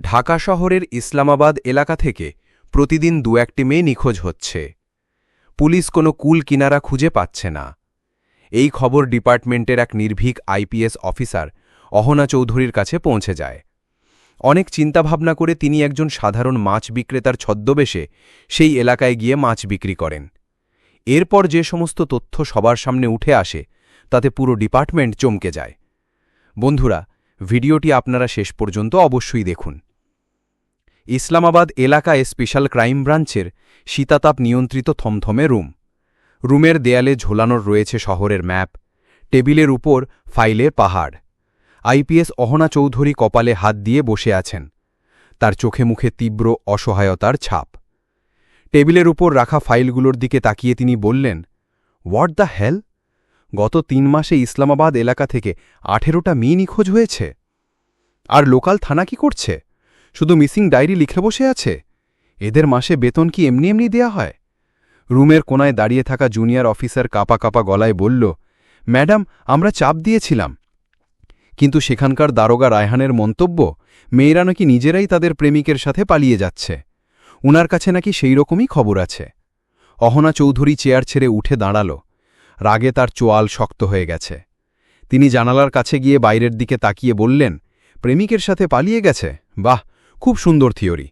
ঢাকা শহরের ইসলামাবাদ এলাকা থেকে প্রতিদিন দু একটি মেয়ে নিখোঁজ হচ্ছে। পুলিশ কোনো কুল কিনারা খুঁজে পাচ্ছে না। এই খবর ডিপার্টমেন্টের এক নির্ভীক আইপিএস অফিসার অহনা চৌধুরীর কাছে পৌঁছে যায়। অনেক চিন্তাভাবনা করে তিনি একজন সাধারণ মাছ বিক্রেতার ছদ্মবেশে সেই এলাকায় গিয়ে মাছ বিক্রি করেন। এরপর যে সমস্ত তথ্য সবার সামনে উঠে আসে, তাতে পুরো ডিপার্টমেন্ট চমকে যায়। বন্ধুরা ভিডিওটি আপনারা শেষ পর্যন্ত অবশ্যই দেখুন। ইসলামাবাদ এলাকায় স্পেশাল ক্রাইম ব্রাঞ্চের শীতাতাপ নিয়ন্ত্রিত থমথমে রুম। রুমের দেয়ালে ঝোলানোর রয়েছে শহরের ম্যাপ। টেবিলের উপর ফাইলের পাহাড়। আইপিএস অহনা চৌধুরী কপালে হাত দিয়ে বসে আছেন। তার চোখে মুখে তীব্র অসহায়তার ছাপ। টেবিলের উপর রাখা ফাইলগুলোর দিকে তাকিয়ে তিনি বললেন হোয়াট দ্য হেল গত তিন মাসে ইসলামাবাদ এলাকা থেকে আঠেরোটা মেয়ে নিখোঁজ হয়েছে। আর লোকাল থানা কি করছে? শুধু মিসিং ডায়েরি লিখে বসে আছে? এদের মাসে বেতন কি এমনি এমনি দেয়া হয়? রুমের কোনায় দাঁড়িয়ে থাকা জুনিয়র অফিসার কাপা কাপা গলায় বলল, ম্যাডাম, আমরা চাপ দিয়েছিলাম। কিন্তু সেখানকার দারোগা রায়হানের মন্তব্য, মেয়েরা নাকি নিজেরাই তাদের প্রেমিকের সাথে পালিয়ে যাচ্ছে। উনার কাছে নাকি সেই রকমই খবর আছে। অহনা চৌধুরী চেয়ার ছেড়ে উঠে দাঁড়াল। রাগে তার চোয়াল শক্ত হয়ে গেছে। তিনি জানালার কাছে গিয়ে বাইরের দিকে তাকিয়ে বললেন, প্রেমিকের সাথে পালিয়ে গেছে? বাহ, খুব সুন্দর থিওরি।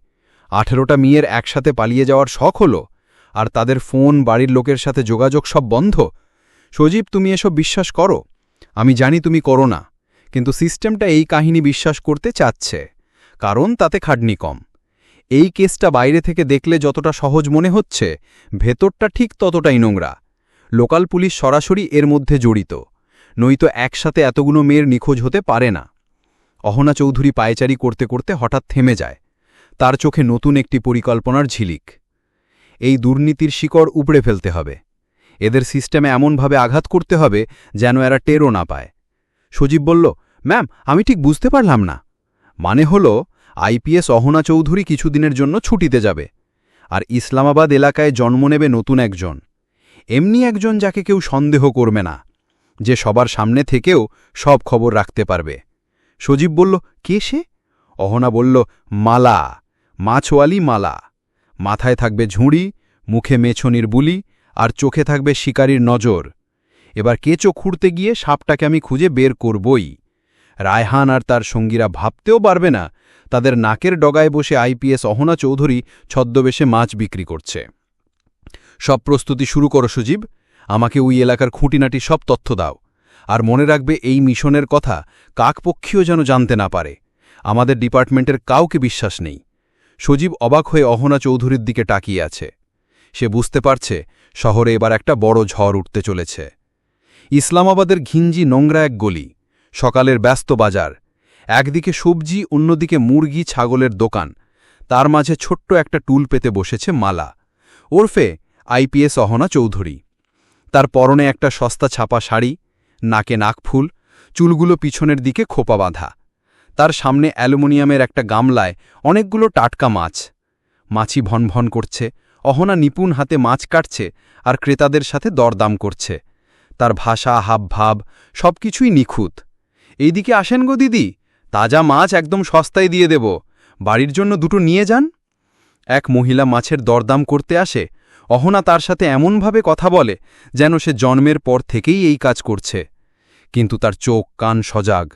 আঠেরোটা মেয়ের একসাথে পালিয়ে যাওয়ার শখ হল, আর তাদের ফোন, বাড়ির লোকের সাথে যোগাযোগ সব বন্ধ। সজীব, তুমি এসব বিশ্বাস করো? আমি জানি তুমি করো না, কিন্তু সিস্টেমটা এই কাহিনী বিশ্বাস করতে চাচ্ছে, কারণ তাতে খাটনি কম। এই কেসটা বাইরে থেকে দেখলে যতটা সহজ মনে হচ্ছে, ভেতরটা ঠিক ততটাই নোংরা। লোকাল পুলিশ সরাসরি এর মধ্যে জড়িত, নয়তো একসাথে এতগুলো মেয়ের নিখোঁজ হতে পারে না। অহনা চৌধুরী পায়চারি করতে করতে হঠাৎ থেমে যায়। তার চোখে নতুন একটি পরিকল্পনার ঝিলিক। এই দুর্নীতির শিকড় উপড়ে ফেলতে হবে। এদের সিস্টেমে এমনভাবে আঘাত করতে হবে যেন এরা টেরও না পায়। সজীব বলল, ম্যাম, আমি ঠিক বুঝতে পারলাম না। মানে হল, আইপিএস অহনা চৌধুরী কিছুদিনের জন্য ছুটিতে যাবে, আর ইসলামাবাদ এলাকায় জন্ম নেবে নতুন একজন। এমনি একজন যাকে কেউ সন্দেহ করবে না, যে সবার সামনে থেকেও সব খবর রাখতে পারবে। সজীব বলল, কে সে? অহনা বলল, মালা, মাছওয়ালি মালা। মাথায় থাকবে ঝুঁড়ি, মুখে মেছনির বুলি, আর চোখে থাকবে শিকারীর নজর। এবার কেঁচো খুঁড়তে গিয়ে সাপটাকে আমি খুঁজে বের করবই। রায়হান আর তার সঙ্গীরা ভাবতেও পারবে না, তাদের নাকের ডগায় বসে আইপিএস অহনা চৌধুরী ছদ্মবেশে মাছ বিক্রি করছে। সব প্রস্তুতি শুরু করো সুজীব। আমাকে ওই এলাকার খুঁটিনাটি সব তথ্য দাও। আর মনে রাখবে এই মিশনের কথা কাকপক্ষীও যেন জানতে না পারে। আমাদের ডিপার্টমেন্টের কাউকে বিশ্বাস নেই। সজীব অবাক হয়ে অহনা চৌধুরীর দিকে তাকিয়ে আছে। সে বুঝতে পারছে শহরে এবার একটা বড় ঝড় উঠতে চলেছে। ইসলামাবাদের ঘিঞ্জি নোংরা এক গলি, সকালের ব্যস্ত বাজার, একদিকে সবজি, অন্যদিকে মুরগি, ছাগলের দোকান। তার মাঝে ছোট্ট একটা টুল পেতে বসেছে মালা। ওরফে আইপিএস অহনা চৌধুরী। তার পরনে একটা সস্তা ছাপা শাড়ি, নাকে নাকফুল, চুলগুলো পিছনের দিকে খোপা বাঁধা। তার সামনে অ্যালুমিনিয়ামের একটা গামলায় অনেকগুলো টাটকা মাছ। মাছি ভনভন করছে, অহনা নিপুণ হাতে মাছ কাটছে আর ক্রেতাদের সাথে দরদাম করছে। তার ভাষা, হাবভাব সব কিছুই নিখুঁত। এইদিকে আসেন গো দিদি, তাজা মাছ একদম সস্তায় দিয়ে দেব। বাড়ির জন্য দুটো নিয়ে যান? এক মহিলা মাছের দরদাম করতে আসে অহনা তার সাথে এমনভাবে কথা বলে যেন সে জন্মের পর থেকেই এই কাজ করছে। কিন্তু তার চোখ, কান সজাগ।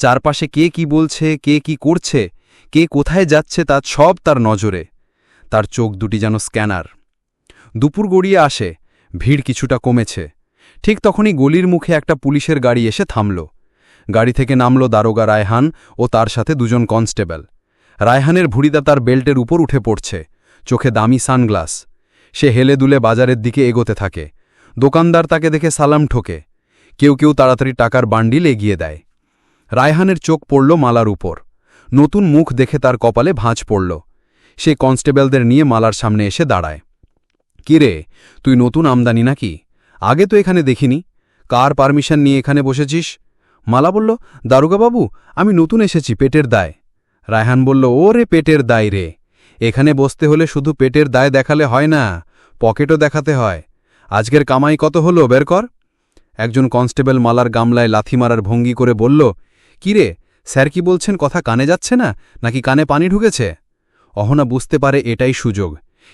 চারপাশে কে কি বলছে, কে কি করছে, কে কোথায় যাচ্ছে তা সব তার নজরে। তার চোখ দুটি যেন স্ক্যানার। দুপুর গড়িয়ে আসে, ভিড় কিছুটা কমেছে। ঠিক তখনই গলির মুখে একটা পুলিশের গাড়ি এসে থামল। গাড়ি থেকে নামল দারোগা রায়হান ও তার সাথে দুজন কনস্টেবল। রায়হানের ভুড়িদা তার বেল্টের উপর উঠে পড়ছে। চোখে দামি সানগ্লাস। সে হেলে দুলে বাজারের দিকে এগোতে থাকে। দোকানদার তাকে দেখে সালাম ঠোকে। কেউ কেউ তাড়াতাড়ি টাকার বান্ডিল এগিয়ে দেয়। রায়হানের চোখ পড়ল মালার উপর। নতুন মুখ দেখে তার কপালে ভাঁজ পড়ল। সে কনস্টেবলদের নিয়ে মালার সামনে এসে দাঁড়ায়। কিরে তুই নতুন আমদানি নাকি? আগে তো এখানে দেখিনি। কার পারমিশন নিয়ে এখানে বসেছিস? মালা বলল, দারোগাবাবু, আমি নতুন এসেছি, পেটের দায়। রায়হান বলল ও রে পেটের দায় রে। এখানে বসতে হলে শুধু পেটের দায় দেখালে হয় না, পকেটও দেখাতে হয়। আজকের কামাই কত হলো, বের কর। একজন কনস্টেবল মালার গামলায় লাথি মারার ভঙ্গি করে বলল কিরে স্যার কি বলছেন, কথা কানে যাচ্ছে না, নাকি কানে পানি ঢুকেছে? অহনা বুঝতে পারে এটাই সুযোগ,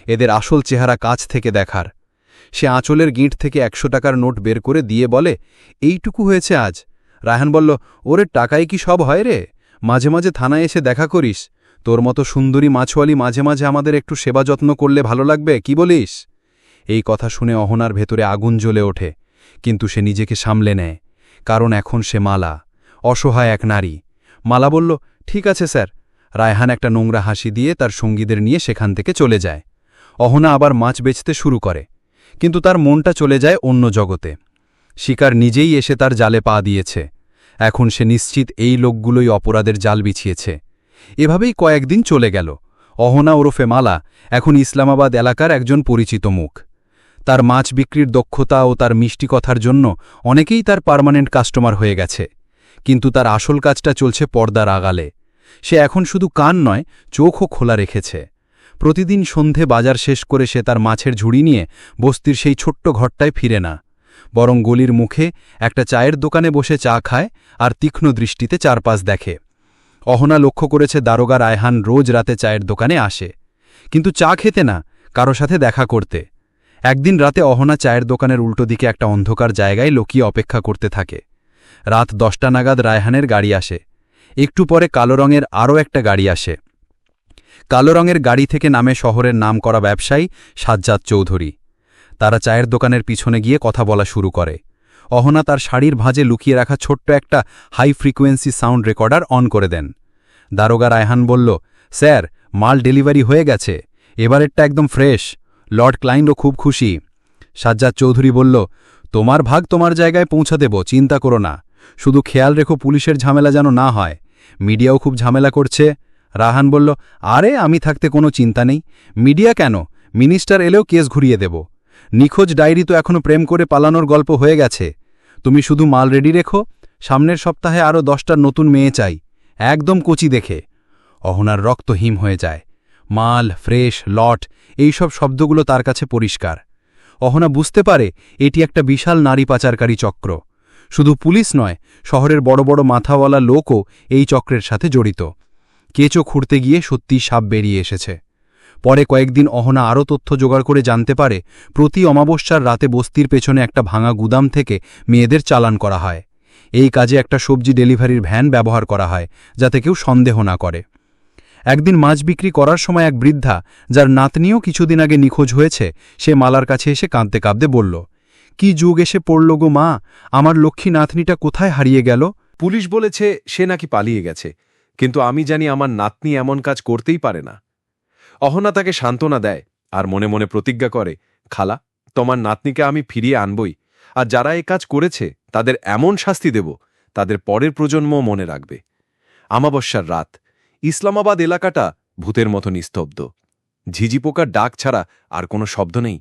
এদের আসল চেহারা কাছ থেকে দেখার। সে আঁচলের গিঁট থেকে একশো টাকার নোট বের করে দিয়ে বলে, এইটুকু হয়েছে আজ। রায়হান বলল, ওরে টাকাই কি সব হয় রে? মাঝে মাঝে থানায় এসে দেখা করিস। তোর মতো সুন্দরী মাছওয়ালি মাঝে মাঝে আমাদের একটু সেবা যত্ন করলে ভালো লাগবে, কি বলিস? এই কথা শুনে অহনার ভেতরে আগুন জ্বলে ওঠে, কিন্তু সে নিজেকে সামলে নেয়, কারণ এখন সে মালা, অসহায় এক নারী। মালা বলল, ঠিক আছে স্যার। রায়হান একটা নোংরা হাসি দিয়ে তার সঙ্গীদের নিয়ে সেখান থেকে চলে যায়। অহনা আবার মাছ বেচতে শুরু করে, কিন্তু তার মনটা চলে যায় অন্য জগতে। শিকার নিজেই এসে তার জালে পা দিয়েছে। এখন সে নিশ্চিত এই লোকগুলোই অপরাধের জাল বিছিয়েছে। এভাবেই কয়েকদিন চলে গেল। অহনা ওরফে মালা এখন ইসলামাবাদ এলাকার একজন পরিচিত মুখ। তার মাছ বিক্রির দক্ষতা ও তার মিষ্টি কথার জন্য অনেকেই তার পার্মানেন্ট কাস্টমার হয়ে গেছে। কিন্তু তার আসল কাজটা চলছে পর্দার আগালে। সে এখন শুধু কান নয়, চোখও খোলা রেখেছে। প্রতিদিন সন্ধে বাজার শেষ করে সে তার মাছের ঝুড়ি নিয়ে বস্তির সেই ছোট্ট ঘরটায় ফিরে না। বরং গলির মুখে একটা চায়ের দোকানে বসে চা খায় আর তীক্ষ্ণ দৃষ্টিতে চারপাশ দেখে। অহনা লক্ষ্য করেছে দারোগা রায়হান রোজ রাতে চায়ের দোকানে আসে। কিন্তু চা খেতে না, কারও সাথে দেখা করতে। একদিন রাতে অহনা চায়ের দোকানের উল্টো দিকে একটা অন্ধকার জায়গায় লুকিয়ে অপেক্ষা করতে থাকে। রাত দশটা নাগাদ রায়হানের গাড়ি আসে। একটু পরে কালো রঙের আরও একটা গাড়ি আসে। কালো রঙের গাড়ি থেকে নামে শহরের নাম করা ব্যবসায়ী সাজ্জাদ চৌধুরী। তারা চায়ের দোকানের পিছনে গিয়ে কথা বলা শুরু করে। অহনা তার শাড়ির ভাঁজে লুকিয়ে রাখা ছোট্ট একটা high frequency sound recorder on করে দেন। দারোগা রায়হান বলল, স্যার, মাল ডেলিভারি হয়ে গেছে। এবারেরটা একদম ফ্রেশ। লর্ড ক্লাইন্ডও খুব খুশি। সাজ্জাদ চৌধুরী বলল, তোমার ভাগ তোমার জায়গায় পৌঁছা দেব, চিন্তা করো না। শুধু খেয়াল রেখো পুলিশের ঝামেলা যেন না হয়। মিডিয়াও খুব ঝামেলা করছে। রাহান বলল, আরে, আমি থাকতে কোনো চিন্তা নেই। মিডিয়া কেন? মিনিস্টার এলেও কেস ঘুরিয়ে দেব। নিখোঁজ ডায়েরি তো এখনও প্রেম করে পালানোর গল্প হয়ে গেছে। তুমি শুধু মাল রেডি রেখো, সামনের সপ্তাহে আরও দশটা নতুন মেয়ে চাই। একদম কচি দেখে। অহনার রক্ত হিম হয়ে যায়। মাল, ফ্রেশ, লট এই সব শব্দগুলো তার কাছে পরিষ্কার। অহনা বুঝতে পারে এটি একটা বিশাল নারী পাচারকারী চক্র। শুধু পুলিশ নয়, শহরের বড় বড় মাথাওয়ালা লোকও এই চক্রের সাথে জড়িত। কেঁচো খুঁড়তে গিয়ে সত্যি সাপ বেরিয়ে এসেছে। পরে কয়েকদিন অহনা আরও তথ্য জোগাড় করে জানতে পারে, প্রতি অমাবস্যার রাতে বস্তির পেছনে একটা ভাঙা গুদাম থেকে মেয়েদের চালান করা হয়। এই কাজে একটা সবজি ডেলিভারির ভ্যান ব্যবহার করা হয়, যাতে কেউ সন্দেহ না করে। একদিন মাছ বিক্রি করার সময় এক বৃদ্ধা, যার নাতনিও কিছুদিন আগে নিখোঁজ হয়েছে, সে মালার কাছে এসে কাঁদতে কাঁদতে বলল, কি যুগ এসে পড়ল গো মা, আমার লক্ষ্মী নাতনিটা কোথায় হারিয়ে গেল? পুলিশ বলেছে সে নাকি পালিয়ে গেছে, কিন্তু আমি জানি আমার নাতনি এমন কাজ করতেই পারে না। অহনা তাকে সান্ত্বনা দেয় আর মনে মনে প্রতিজ্ঞা করে, খালা, তোমার নাতনিকে আমি ফিরিয়ে আনবই। আর যারা এ কাজ করেছে, তাদের এমন শাস্তি দেব, তাদের পরের প্রজন্ম মনে রাখবে। আমাবস্যার রাত, ইসলামাবাদ এলাকাটা ভূতের মতো নিস্তব্ধ। ঝিঝি পোকার ডাক ছাড়া আর কোনো শব্দ নেই।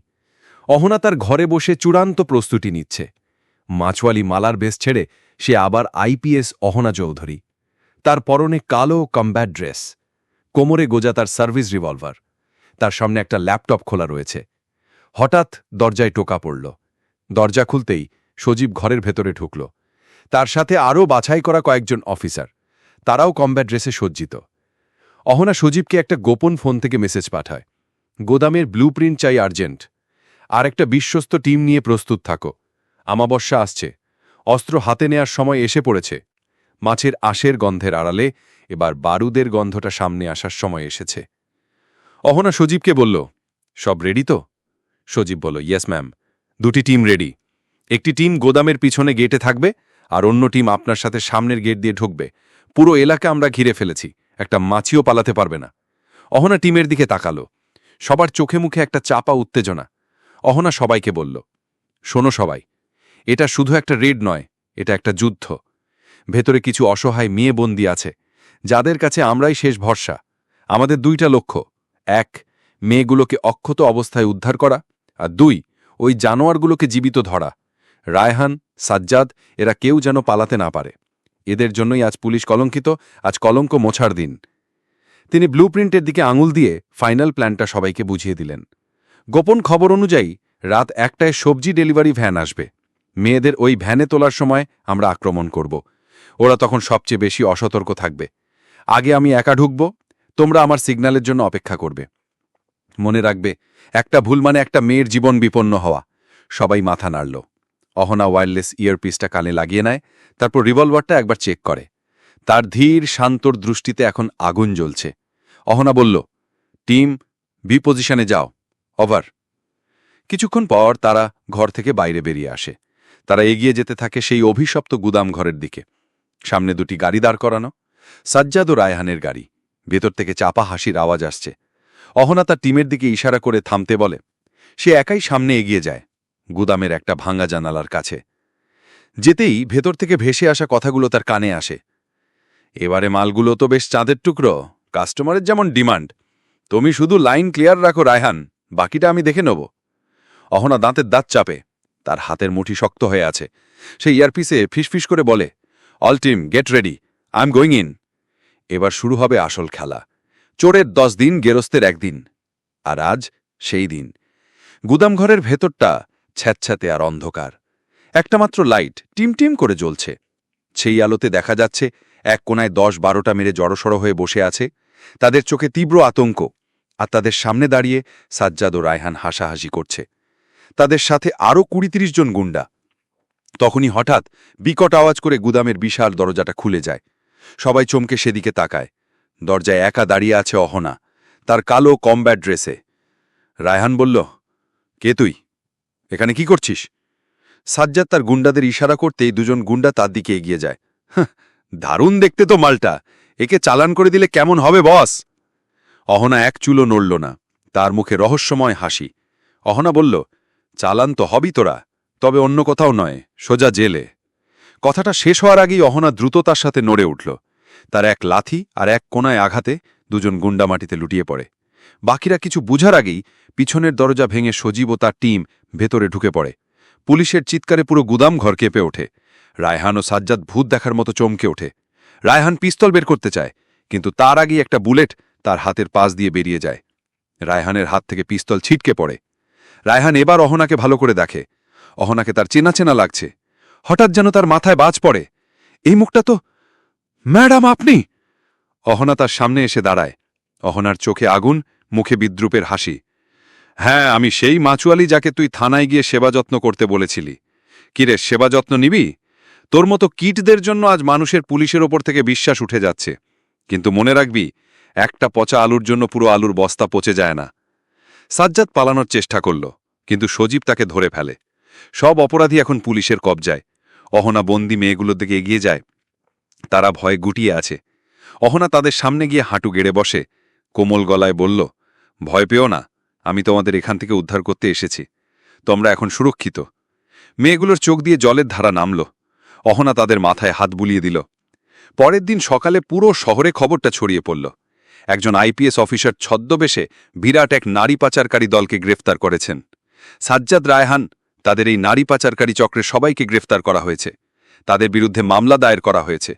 অহনা তার ঘরে বসে চূড়ান্ত প্রস্তুতি নিচ্ছে। মাছওয়ালি মালার বেশ ছেড়ে সে আবার আইপিএস অহনা চৌধুরী। তার পরনে কালো কম্ব্যাট ড্রেস কোমরে গোজা তার সার্ভিস রিভলভার। তার সামনে একটা ল্যাপটপ খোলা রয়েছে। হঠাৎ দরজায় টোকা পড়ল। দরজা খুলতেই সজীব ঘরের ভেতরে ঢুকল। তার সাথে আরও বাছাই করা কয়েকজন অফিসার। তারাও কম্ব্যাট ড্রেসে সজ্জিত। অহনা সজীবকে একটা গোপন ফোন থেকে মেসেজ পাঠায়। গোদামের ব্লুপ্রিন্ট চাই আর্জেন্ট। আর একটা বিশ্বস্ত টিম নিয়ে প্রস্তুত থাকো। আমাবস্যা আসছে। অস্ত্র হাতে নেয়ার সময় এসে পড়েছে। মাছের আশের গন্ধের আড়ালে এবার বারুদের গন্ধটা সামনে আসার সময় এসেছে। অহনা সজীবকে বলল, সব রেডি তো? সজীব বলল ইয়েস ম্যাম দুটি টিম রেডি একটি টিম গোদামের পিছনে গেটে থাকবে আর অন্য টিম আপনার সাথে সামনের গেট দিয়ে ঢুকবে। পুরো এলাকা আমরা ঘিরে ফেলেছি, একটা মাছিও পালাতে পারবে না। অহনা টিমের দিকে তাকালো। সবার চোখে মুখে একটা চাপা উত্তেজনা। অহনা সবাইকে বলল, শোনো সবাই, এটা শুধু একটা রেড নয়, এটা একটা যুদ্ধ। ভেতরে কিছু অসহায় মেয়ে বন্দি আছে। যাদের কাছে আমরাই শেষ ভরসা। আমাদের দুইটা লক্ষ্য। এক, মেয়েগুলোকে অক্ষত অবস্থায় উদ্ধার করা। আর দুই, ওই জানোয়ারগুলোকে জীবিত ধরা। রায়হান, সাজ্জাদ, এরা কেউ যেন পালাতে না পারে। এদের জন্যই আজ পুলিশ কলঙ্কিত, আজ কলঙ্ক মোছার দিন। তিনি ব্লুপ্রিন্টের দিকে আঙুল দিয়ে ফাইনাল প্ল্যানটা সবাইকে বুঝিয়ে দিলেন। গোপন খবর অনুযায়ী, রাত একটায় সবজি ডেলিভারি ভ্যান আসবে। মেয়েদের ওই ভ্যানে তোলার সময় আমরা আক্রমণ করব। ওরা তখন সবচেয়ে বেশি অসতর্ক থাকবে। আগে আমি একা ঢুকব, তোমরা আমার সিগন্যালের জন্য অপেক্ষা করবে। মনে রাখবে, একটা ভুল মানে একটা মেয়ের জীবন বিপন্ন হওয়া। সবাই মাথা নাড়ল। অহনা ওয়্যারলেস ইয়ারপিসটা কানে লাগিয়ে নেয়, তারপর রিভলভারটা একবার চেক করে। তার ধীর, শান্তর দৃষ্টিতে এখন আগুন জ্বলছে। অহনা বলল, টিম, বি পজিশনে যাও। ওভার। কিছুক্ষণ পর তারা ঘর থেকে বাইরে বেরিয়ে আসে। তারা এগিয়ে যেতে থাকে সেই অভিশপ্ত গুদাম ঘরের দিকে। সামনে দুটি গাড়ি দাঁড় করানো। সাজ্জাদ ও রায়হানের গাড়ি। ভেতর থেকে চাপা হাসির আওয়াজ আসছে। অহনা তার টিমের দিকে ইশারা করে থামতে বলে, সে একাই সামনে এগিয়ে যায়, গুদামের একটা ভাঙা জানালার কাছে। যেতেই ভেতর থেকে ভেসে আসা কথাগুলো তার কানে আসে। এবারে মালগুলো তো বেশ চাঁদের টুকরো, কাস্টমারের যেমন ডিমান্ড। তুমি শুধু লাইন ক্লিয়ার রাখো, রায়হান, বাকিটা আমি দেখে নেব। অহনা দাঁতের দাঁত চাপে, তার হাতের মুঠি শক্ত হয়ে আছে। সে ইয়ারপিসে ফিসফিস করে বলে all team get ready I am going in এবার শুরু হবে আসল খেলা। চোরের দশ দিন, গেরস্তের একদিন। আর আজ সেই দিন। গুদামঘরের ভেতরটা ছ্যাঁতছ্যাঁতে আর অন্ধকার। একটা মাত্র লাইট টিমটিম করে জ্বলছে। সেই আলোতে দেখা যাচ্ছে এক কোনায় দশ বারোটা মেরে জড়সড় হয়ে বসে আছে। তাদের চোখে তীব্র আতঙ্ক। আর তাদের সামনে দাঁড়িয়ে সাজ্জাদ ও রায়হান হাসাহাসি করছে। তাদের সাথে আরও কুড়ি তিরিশ জন গুন্ডা। তখনই হঠাৎ বিকট আওয়াজ করে গুদামের বিশাল দরজাটা খুলে যায়। সবাই চমকে সেদিকে তাকায়। দরজায় একা দাঁড়িয়ে আছে অহনা তার কালো কমব্যাট ড্রেসে। রায়হান বলল কে তুই? এখানে কি করছিস? সাজ্জাদ তার গুন্ডাদের ইশারা করতেই দুজন গুন্ডা তার দিকে এগিয়ে যায়। "হাহ, দারুণ দেখতে তো মালটা। একে চালান করে দিলে কেমন হবে বস? অহনা এক চুলো নড়ল না তার মুখে রহস্যময় হাসি। অহনা বলল চালান তো হবি তোরা। তবে অন্য কোথাও নয়, সোজা জেলে। কথাটা শেষ হওয়ার আগেই অহনা দ্রুততার সাথে নড়ে উঠল। তার এক লাথি আর এক কোনায় আঘাতে দুজন গুন্ডা মাটিতে লুটিয়ে পড়ে। বাকিরা কিছু বুঝার আগেই পিছনের দরজা ভেঙে সজীব ও তার টিম ভেতরে ঢুকে পড়ে। পুলিশের চিৎকারে পুরো গুদাম ঘর কেঁপে ওঠে। রায়হান ও সাজ্জাদ ভূত দেখার মতো চমকে ওঠে। রায়হান পিস্তল বের করতে চায়, কিন্তু তার আগেই একটা বুলেট তার হাতের পাশ দিয়ে বেরিয়ে যায়। রায়হানের হাত থেকে পিস্তল ছিটকে পড়ে। রায়হান এবার অহনাকে ভালো করে দেখে। অহনাকে তার চেনা চেনা লাগছে। হঠাৎ যেন তার মাথায় বাজ পড়ে। এই মুখটা তো, ম্যাডাম আপনি? অহনা তার সামনে এসে দাঁড়ায়। অহনার চোখে আগুন, মুখে বিদ্রুপের হাসি। হ্যাঁ আমি সেই মাচুয়ালি যাকে তুই থানায় গিয়ে সেবা যত্ন করতে বলেছিলি। কিরে সেবা যত্ন নিবি? তোর মতো কিটদের জন্য আজ মানুষের পুলিশের ওপর থেকে বিশ্বাস উঠে যাচ্ছে। কিন্তু মনে রাখবি, একটা পচা আলুর জন্য পুরো আলুর বস্তা পচে যায় না। সাজ্জাদ পালানোর চেষ্টা করল, কিন্তু সজীব তাকে ধরে ফেলে। সব অপরাধী এখন পুলিশের কবজায়। অহনা বন্দি মেয়েগুলোর দিকে এগিয়ে যায়। তারা ভয়ে গুটিয়ে আছে। অহনা তাদের সামনে গিয়ে হাঁটু গেড়ে বসে। কোমল গলায় বলল, ভয় পেও না, আমি তোমাদের এখান থেকে উদ্ধার করতে এসেছি। তোমরা এখন সুরক্ষিত। মেয়েগুলোর চোখ দিয়ে জলের ধারা নামল। অহনা তাদের মাথায় হাত বুলিয়ে দিল। পরের দিন সকালে পুরো শহরে খবরটা ছড়িয়ে পড়ল। একজন আইপিএস অফিসার ছদ্মবেশে বিরাট এক নারী পাচারকারী দলকে গ্রেফতার করেছেন। সাজ্জাদ রায়হান তাদের এই নারী পাচারকারী চক্রের সবাইকে গ্রেফতার করা হয়েছে। তাদের বিরুদ্ধে মামলা দায়ের করা হয়েছে।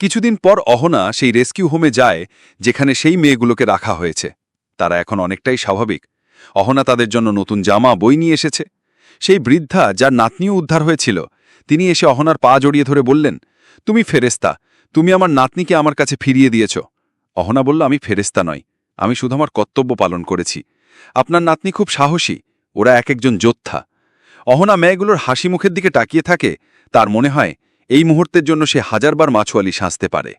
কিছুদিন পর অহনা সেই রেস্কিউ হোমে যায়, যেখানে সেই মেয়েগুলোকে রাখা হয়েছে। তারা এখন অনেকটাই স্বাভাবিক। অহনা তাদের জন্য নতুন জামা, বই নিয়ে এসেছে। সেই বৃদ্ধা যার নাতনিও উদ্ধার হয়েছিল, তিনি এসে অহনার পা জড়িয়ে ধরে বললেন, তুমি ফেরেস্তা তুমি আমার নাতনিকে আমার কাছে ফিরিয়ে দিয়েছ। অহনা বলল, আমি ফেরেস্তা নয় আমি শুধু আমার কর্তব্য পালন করেছি। আপনার নাতনি খুব সাহসী, ওরা এক একজন যোদ্ধা। অহনা মেয়েগুলোর হাসি মুখের দিকে তাকিয়ে থাকে, তার মনে হয়, এই মুহূর্তের জন্য সে হাজারবার মাছুয়ালি সাঁচতে পারে।